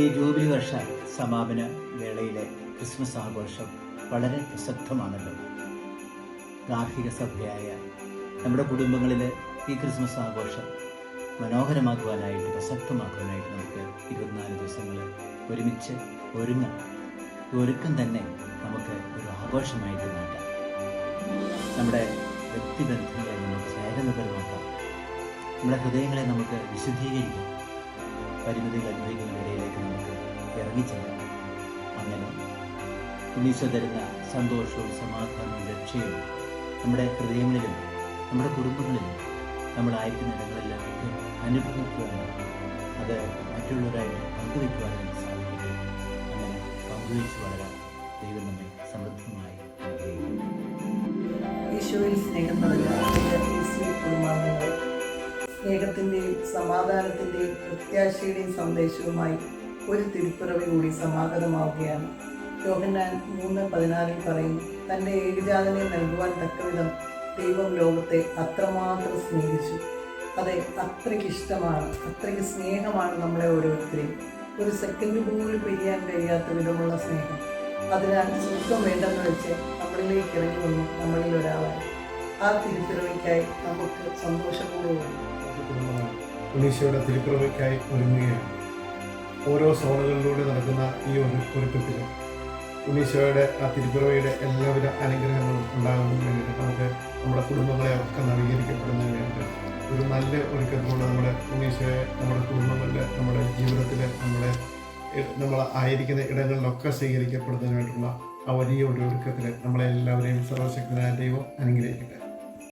ഈ ജൂബിലി വർഷ സമാപന വേളയിലെ ക്രിസ്മസ് ആഘോഷം വളരെ പ്രസക്തമാണല്ലോ. ഗാർഹിക സഭയായ നമ്മുടെ കുടുംബങ്ങളിൽ ഈ ക്രിസ്മസ് ആഘോഷം മനോഹരമാക്കുവാനായിട്ട് പ്രസക്തമാക്കുവാനായിട്ട് നമുക്ക് ഇരുപത്തിനാല് ദിവസങ്ങൾ ഒരുമിച്ച് ഒരുങ്ങാം. ഒരുക്കം തന്നെ നമുക്ക് ഒരു ആഘോഷമായിട്ട് മാറ്റാം. നമ്മുടെ വ്യക്തിബന്ധങ്ങളെ നമുക്ക് സ്നേഹനിർഭരമാക്കാം നമ്മുടെ ഹൃദയങ്ങളെ നമുക്ക് വിശുദ്ധീകരിക്കാം. പരിമിതികൾ അനുഭവിക്കുന്ന ഇടയിലേക്ക് നമുക്ക് ഇറങ്ങിച്ചെല്ലാം. അങ്ങനെ ഉണ്ണീശോ തരുന്ന സന്തോഷവും സമാധാനവും രക്ഷയും നമ്മുടെ ഹൃദയങ്ങളിലും നമ്മുടെ കുടുംബങ്ങളിലും നമ്മളായിരിക്കുന്ന ഇടങ്ങളിലെല്ലാം ഒക്കെ അനുഭവിക്കുവാനും അത് മറ്റുള്ളവരായിട്ട് പങ്കുവയ്ക്കുവാനും സാധിക്കട്ടെ. അങ്ങനെ പങ്കുവയ്ച്ച് വളരാൻ ദൈവം നമ്മെ സമൃദ്ധമായി ഈശോയിൽ സമാധാനത്തിന്റെയും പ്രത്യാശയുടെയും സന്ദേശവുമായി ഒരു തിരുപ്പിറവി കൂടി സമാഗതമാവുകയാണ്. യോഹന്നാൻ മൂന്ന് പതിനാറിൽ പറയുന്നു തന്റെ ഏകജാതനെ നൽകുവാൻ തക്കവിധം ദൈവം ലോകത്തെ അത്രമാത്രം സ്നേഹിച്ചു. അതെ അത്രയ്ക്ക് ഇഷ്ടമാണ് അത്രയ്ക്ക് സ്നേഹമാണ് നമ്മളെ ഓരോരുത്തരെയും. ഒരു സെക്കൻഡ് പോലും പിരിയാൻ കഴിയാത്ത വിധമുള്ള സ്നേഹം. അതിനാൽ സുഖം വേണ്ടെന്ന് വെച്ച് നമ്മളിലേക്ക് ഇറങ്ങി വന്നു നമ്മളിൽ ഒരാളായി. ആ തിരുപ്പിറവിക്കായി നമുക്ക് സന്തോഷപൂർവം കുടുംബങ്ങൾ തിരുപ്രവയ്ക്കായി ഒരുങ്ങുകയാണ്. ഓരോ സോണുകളിലൂടെ നടക്കുന്ന ഈ ഒരു ഒരുക്കത്തിൽ ഉണ്ണീശോയുടെ ആ തിരുപ്രവയുടെ എല്ലാവിധ അനുഗ്രഹങ്ങളും ഉണ്ടാകുന്നതിന് വേണ്ടിയിട്ട് നമുക്ക് നമ്മുടെ കുടുംബങ്ങളെ ഒക്കെ നവീകരിക്കപ്പെടുന്നതിന് വേണ്ടിയിട്ട് ഒരു നല്ല ഒരുക്കത്തിലൂടെ നമ്മുടെ ഉണ്ണീശോയെ നമ്മുടെ കുടുംബങ്ങളുടെ നമ്മുടെ ജീവിതത്തിൽ നമ്മുടെ നമ്മൾ ആയിരിക്കുന്ന ഇടങ്ങളിലൊക്കെ സ്വീകരിക്കപ്പെടുന്നതിനായിട്ടുള്ള ആ വലിയ ഒരു ഒരുക്കത്തിൽ നമ്മളെല്ലാവരെയും സർവശക്തനായ ദൈവം അനുഗ്രഹിക്കട്ടെ.